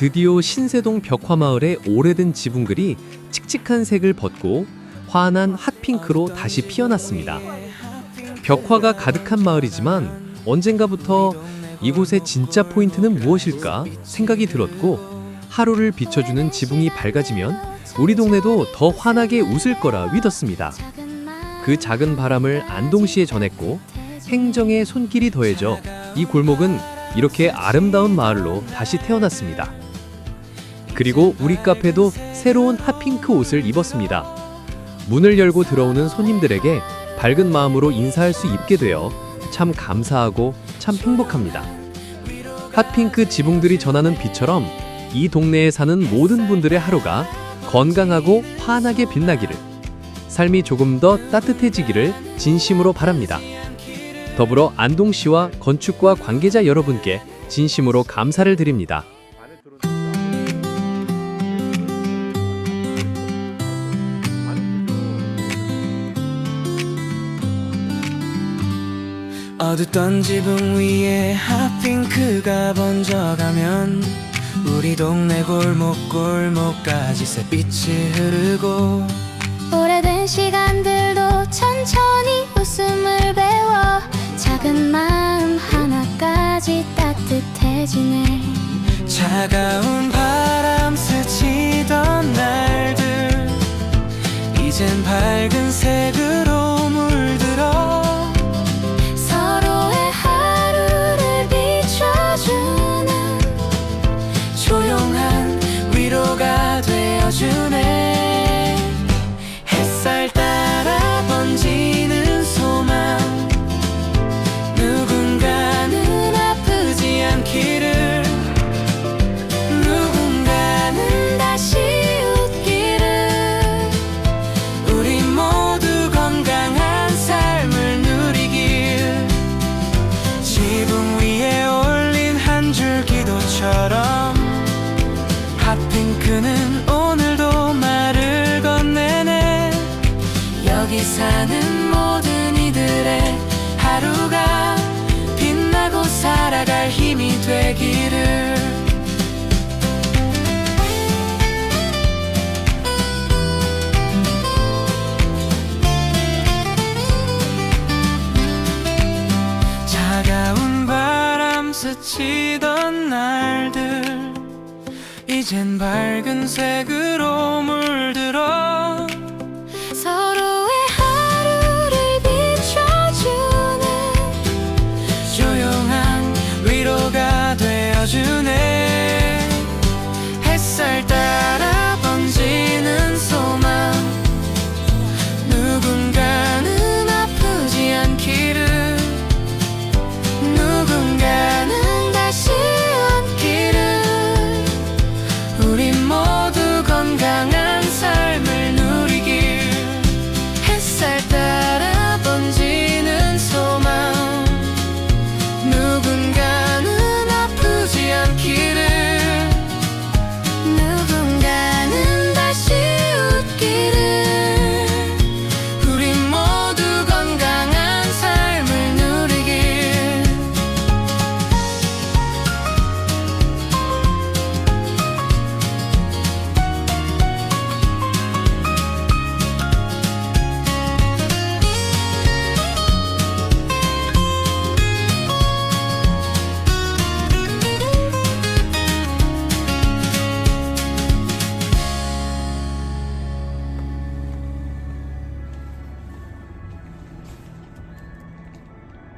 드디어 신세동 벽화마을의 오래된 지붕글이 칙칙한 색을 벗고 환한 핫핑크로 다시 피어났습니다. 벽화가 가득한 마을이지만 언젠가부터 이곳의 진짜 포인트는 무엇일까 생각이 들었고 하루를 비춰주는 지붕이 밝아지면 우리 동네도 더 환하게 웃을 거라 믿었습니다. 그 작은 바람을 안동시에 전했고 행정의 손길이 더해져 이 골목은 이렇게 아름다운 마을로 다시 태어났습니다. 그리고 우리 카페도 새로운 핫핑크 옷을 입었습니다. 문을 열고 들어오는 손님들에게 밝은 마음으로 인사할 수 있게 되어 참 감사하고 참 행복합니다. 핫핑크 지붕들이 전하는 빛처럼 이 동네에 사는 모든 분들의 하루가 건강하고 환하게 빛나기를 삶이 조금 더 따뜻해지기를 진심으로 바랍니다. 더불어 안동시와 건축과 관계자 여러분께 진심으로 감사를 드립니다. 어둡던 지붕 위에 핫핑크가 번져가면 우리 동네 골목골목까지 새빛이 흐르고 오래된 시간들도 천천히 웃음을 배워 작은 마음 하나까지 따뜻해지네. 차가운 지붕 위에 올린 한 줄 기도처럼 핫핑크는 오늘도 말을 건네네. 여기 사는 모든 이들의 하루가 빛나고 살아갈 힘이 되기를 스치던 날들 이젠 밝은 색으로 물들어